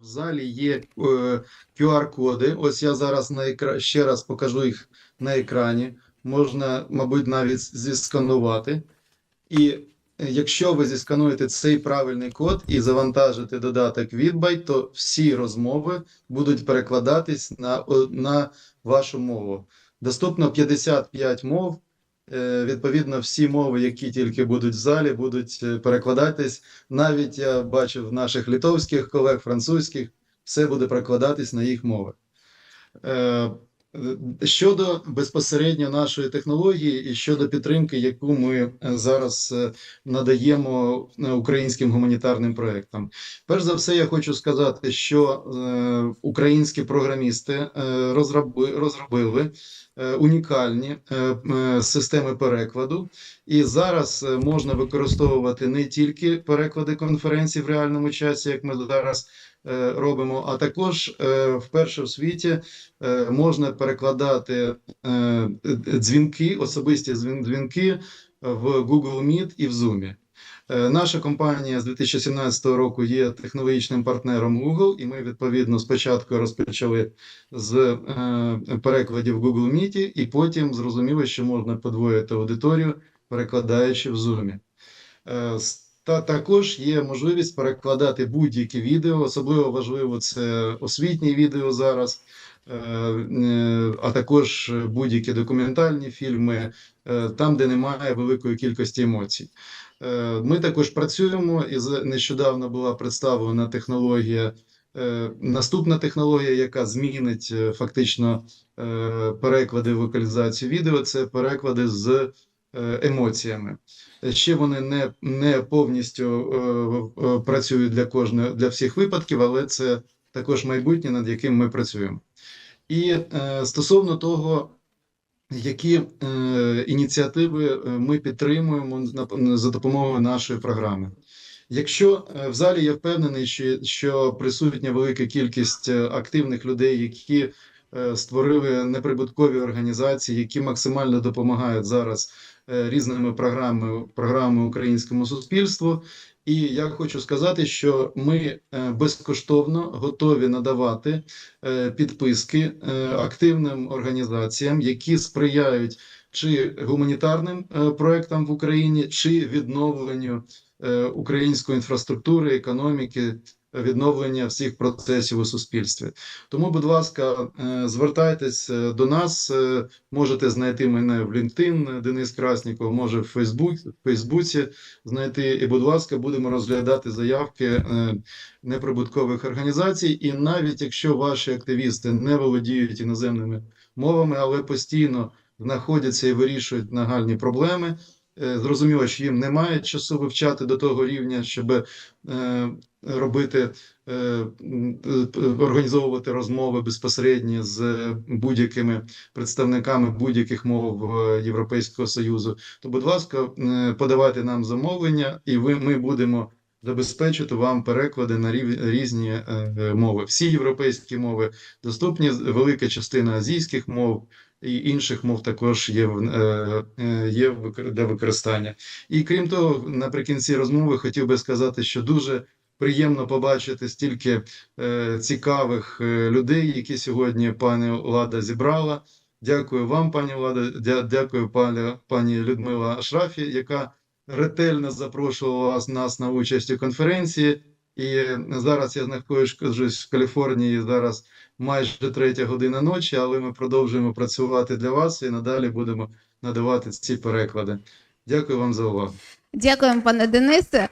В залі є е, QR-коди. Ось я зараз на екра... ще раз покажу їх на екрані. Можна, мабуть, навіть зісканувати. І е, якщо ви зіскануєте цей правильний код і завантажите додаток Відбайт, то всі розмови будуть перекладатись на, на вашу мову. Доступно 55 мов. Е, Відповідно, всі мови, які тільки будуть в залі, будуть е, перекладатись. Навіть я бачив наших литовських колег, французьких, все буде перекладатись на їх мови. Щодо безпосередньо нашої технології і щодо підтримки, яку ми е, зараз е, надаємо е, українським гуманітарним проектам. Перш за все, я хочу сказати, що українські програмісти розробили унікальні системи перекладу, і зараз можна використовувати не тільки переклади конференцій в реальному часі, як ми зараз робимо, а також е, вперше в світі е, можна перекладати е, дзвінки, особисті дзвінки в Google Meet і в Zoom. Е, Наша компанія з 2017 року є технологічним партнером Google, і ми відповідно спочатку розпочали з е, перекладів Google Meet, і потім зрозуміли, що можна подвоїти аудиторію, перекладаючи в Zoom. Е, с- Та також є можливість перекладати будь-які відео, особливо важливо це освітні відео зараз, е, е, а також будь-які документальні фільми, е, там, де немає великої кількості емоцій. Ми також працюємо і нещодавно була представлена технологія. Наступна технологія, яка змінить фактично переклади вокалізацію відео, це переклади з емоціями. Ще вони не, не повністю е, е, працюють для кожного для всіх випадків, але це також майбутнє, над яким ми працюємо. І е, стосовно того, які е, ініціативи е, ми підтримуємо за допомогою нашої програми. Якщо е, в залі я впевнений, що, що присутня велика кількість е, активних людей, які е, створили неприбуткові організації, які максимально допомагають зараз е, різними програмами, програмами українському суспільству. І я хочу сказати, що ми е, безкоштовно готові надавати е, підписки е, активним організаціям, які сприяють чи гуманітарним е, проектам в Україні, чи відновленню е, української інфраструктури, економіки, відновлення всіх процесів у суспільстві. Тому, будь ласка, е, звертайтесь е, до нас. е, Можете знайти мене в LinkedIn, Денис Красніков, може в в Фейсбуці знайти. І, будь ласка, будемо розглядати заявки неприбуткових організацій. І навіть якщо ваші активісти не володіють іноземними мовами, але постійно знаходяться і вирішують нагальні проблеми. Зрозуміло, що їм немає часу вивчати до того рівня, щоб робити, е, е, організовувати розмови безпосередньо з будь-якими представниками будь-яких мов е, Європейського Союзу. То, будь ласка, подавайте нам замовлення, і ви, ми будемо забезпечити вам переклади на різні мови. Всі європейські мови доступні, велика частина азійських мов. І інших мов також є, є для використання. І крім того, наприкінці розмови хотів би сказати, що дуже приємно побачити стільки е, цікавих е, людей, які сьогодні пані Влада зібрала. Дякую вам, пані Влада, дя- дякую пані, пані Людмила Ашрафі, яка ретельно запрошувала вас, нас на участь у конференції. І зараз я знаходжусь в Каліфорнії, зараз майже третя година ночі, але ми продовжуємо працювати для вас і надалі будемо надавати ці переклади. Дякую вам за увагу. Дякуємо, пане Денисе.